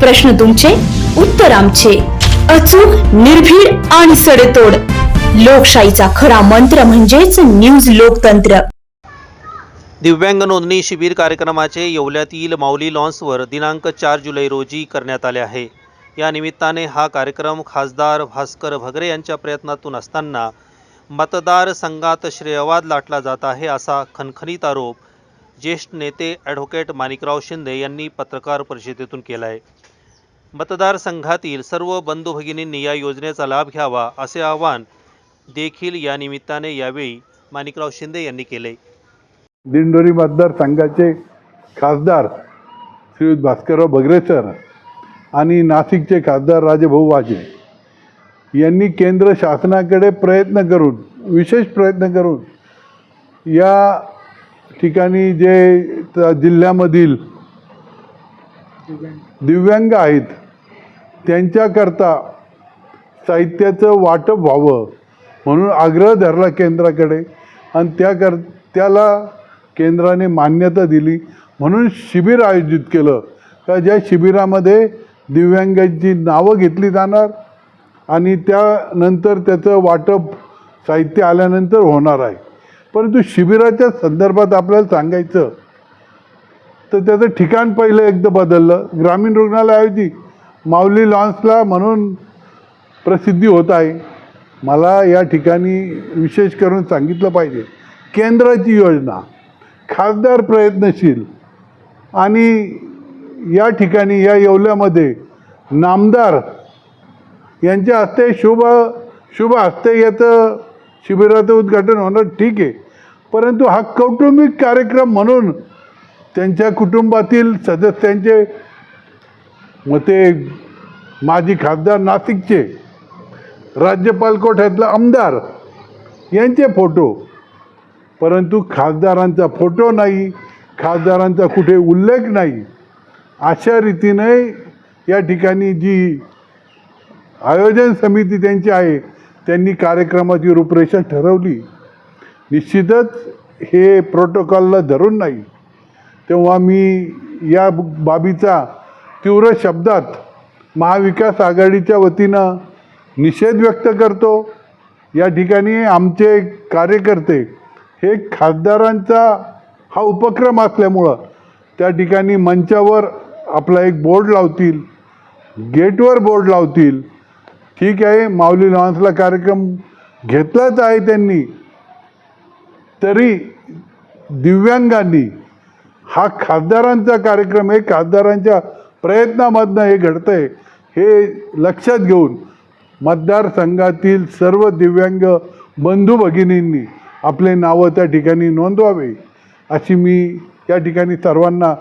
प्रश्न तुमचे उत्तर आमचे. अचूक निर्भीड आणि सडेतोड. लोकशाहीचा खरा मंत्र म्हणजेच न्यूज लोकतंत्र. दिव्यांग नोंदणी शिबिर कार्यक्रमाचे येवल्यातील माऊली लॉन्सवर दिनांक चार जुलै रोजी करण्यात आले आहे. या निमित्ताने हा कार्यक्रम खासदार भास्कर भगरे यांच्या प्रयत्नातून असताना मतदारसंघात श्रेयवाद लाटला जात आहे असा खनखनीत आरोप ज्येष्ठ नेते ॲडव्होकेट माणिकराव शिंदे यांनी पत्रकार परिषदेतून केला आहे मतदारसंघातील सर्व बंधू भगिनींनी या योजनेचा लाभ घ्यावा असे आवाहन देखील या निमित्ताने यावेळी माणिकराव शिंदे यांनी केले. दिंडोरी मतदारसंघाचे खासदार श्रीयुत भास्करराव बगरे सर आणि नाशिकचे खासदार राजेभाऊ वाजे यांनी केंद्र शासनाकडे प्रयत्न करून विशेष प्रयत्न करून या ठिकाणी जे जिल्ह्यामधील दिव्यांग आहेत त्यांच्याकरता साहित्याचं वाटप व्हावं म्हणून आग्रह धरला केंद्राकडे आणि त्याकर त्याला केंद्राने मान्यता दिली म्हणून शिबिर आयोजित केलं. का ज्या शिबिरामध्ये दिव्यांगांची नावं घेतली जाणार आणि त्यानंतर त्याचं वाटप साहित्य आल्यानंतर होणार आहे. परंतु शिबिराच्या संदर्भात आपल्याला सांगायचं तर त्याचं ठिकाण पहिलं एकदा बदललं. ग्रामीण रुग्णालयाऐवजी माऊली लॉन्सला म्हणून प्रसिद्धी होत आहे. मला या ठिकाणी विशेष करून सांगितलं पाहिजे. केंद्राची योजना खासदार प्रयत्नशील आणि या ठिकाणी या येवल्यामध्ये नामदार यांच्या हस्ते शुभ शुभ हस्ते याचं शिबिराचं उद्घाटन होणार ठीक आहे. परंतु हा कौटुंबिक कार्यक्रम म्हणून त्यांच्या कुटुंबातील सदस्यांचे मग ते माजी खासदार नाशिकचे राज्यपाल कोठ्यातला आमदार यांचे फोटो. परंतु खासदारांचा फोटो नाही खासदारांचा कुठे उल्लेख नाही अशा रीतीने या ठिकाणी जी आयोजन समिती त्यांची आहे त्यांनी कार्यक्रमाची रूपरेषा ठरवली. निश्चितच हे प्रोटोकॉलला धरून नाही. तेव्हा मी या बाबीचा तीव्र शब्दात महाविकास आघाडीच्या वतीनं निषेध व्यक्त करतो. या ठिकाणी आमचे कार्यकर्ते हे खासदारांचा हा उपक्रम असल्यामुळं त्या ठिकाणी मंचावर आपला एक बोर्ड लावतील गेटवर बोर्ड लावतील ठीक आहे माऊली लॉन्सला कार्यक्रम घेतलाच आहे त्यांनी. तरी दिव्यांगांनी हा खासदारांचा कार्यक्रम हे खासदारांच्या प्रयत्नामधनं हे घडतंय हे लक्षात घेऊन मतदारसंघातील सर्व दिव्यांग बंधू भगिनींनी आपले नावं त्या ठिकाणी नोंदवावे अशी मी या ठिकाणी सर्वांना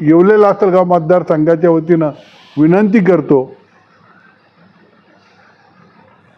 येवले लासलगाव मतदारसंघाच्या वतीनं विनंती करतो.